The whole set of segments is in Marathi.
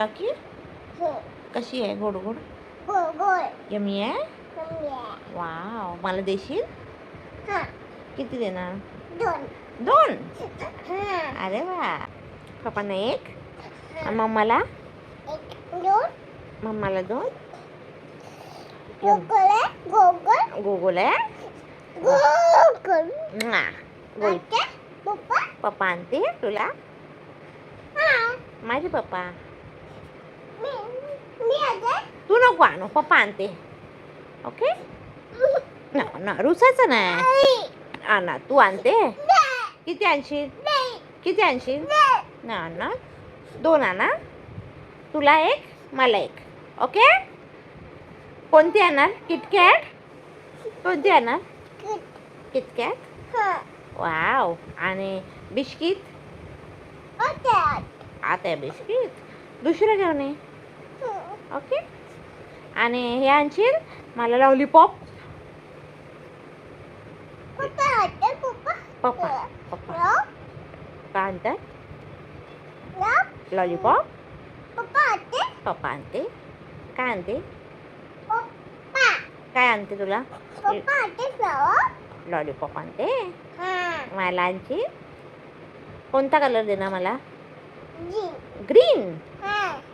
बाकी कशी आहे? गोड गोड? यमी आहे? वाव. मला देशील? किती देणार? दोन. अरे वा. पप्पांना एक. मम्माला? मम्माला दोन. गोगोल आहे. पप्पा? आणते तुला? माझे पप्पा? तू नको आणू पप्पा आणते ओके ना ना रुसायचं नाही आणा तू आणते किती आणशील किती आणशील ना ना दोन आणा तुला एक मला एक ओके कोणती आणणार किटकॅट कोणती आणणार किटकॅट वाव आणि बिस्किट आता बिस्किट दुसरं घेऊन ये ओके? आणि हे आणशील? मला लॉलीपॉप पप्पा पप्पा. काय आणतात? लॉलीपॉप पप्पा आणते. काय आणते? काय आणते तुला? लॉलीपॉप आणते मला आणखी कोणता कलर देणार मला? Green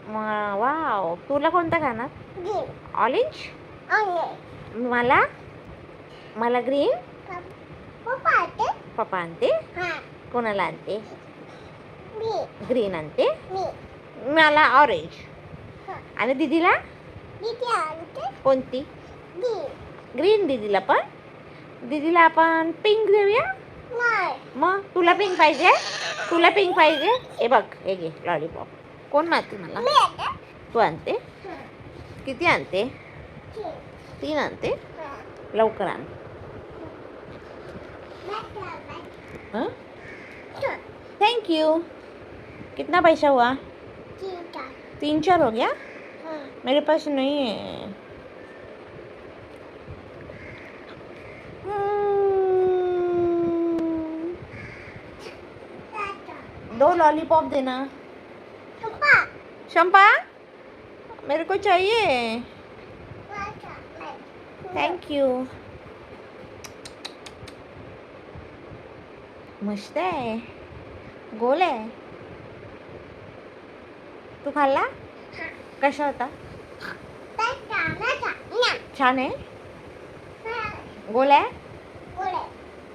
wow. तुला कोणता खाणार? ऑरेंज मला? मला ग्रीन पप्पा आणते. कोणाला आणते? ग्रीन आणते? मला ऑरेंज आणि दीदीला? कोणती? ग्रीन दीदीला पण? दीदीला आपण पिंक देऊया. मग तुला पिंक पाहिजे? तुला पिंक पाहिजे? हे बघ हे घे लॉलीपॉप कोण आणते मला? तू आणते? किती आणते? तीन आणते? लवकर आण. थैंक यू कितना पैसा हुआ? तीन चार हो गया? मेरे पास नहीं है। दो लॉलीपॉप देना। शंपा, मेरे को चाहिए। थैंक यू मस्त आहे गोल आहे तू खाल्ला? कसा होता? छान आहे गोल आहे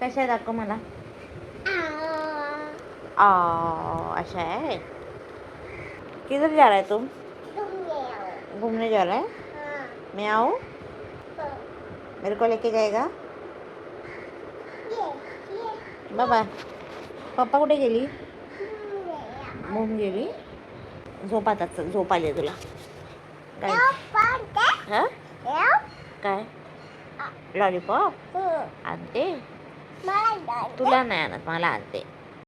कशा दाखव मला. अच्छा है किधर जा रहा है तुम? घूमने जा रहा है? मैं आऊँ? मेरे को लेके जाएगा? बाबा पप्पा कुठे गेली? घूम गेली? झोप आता झोप आली तुला. काय? हा? काय? लॉलीपॉप? आणते? तुला नाही आणत मला आणते.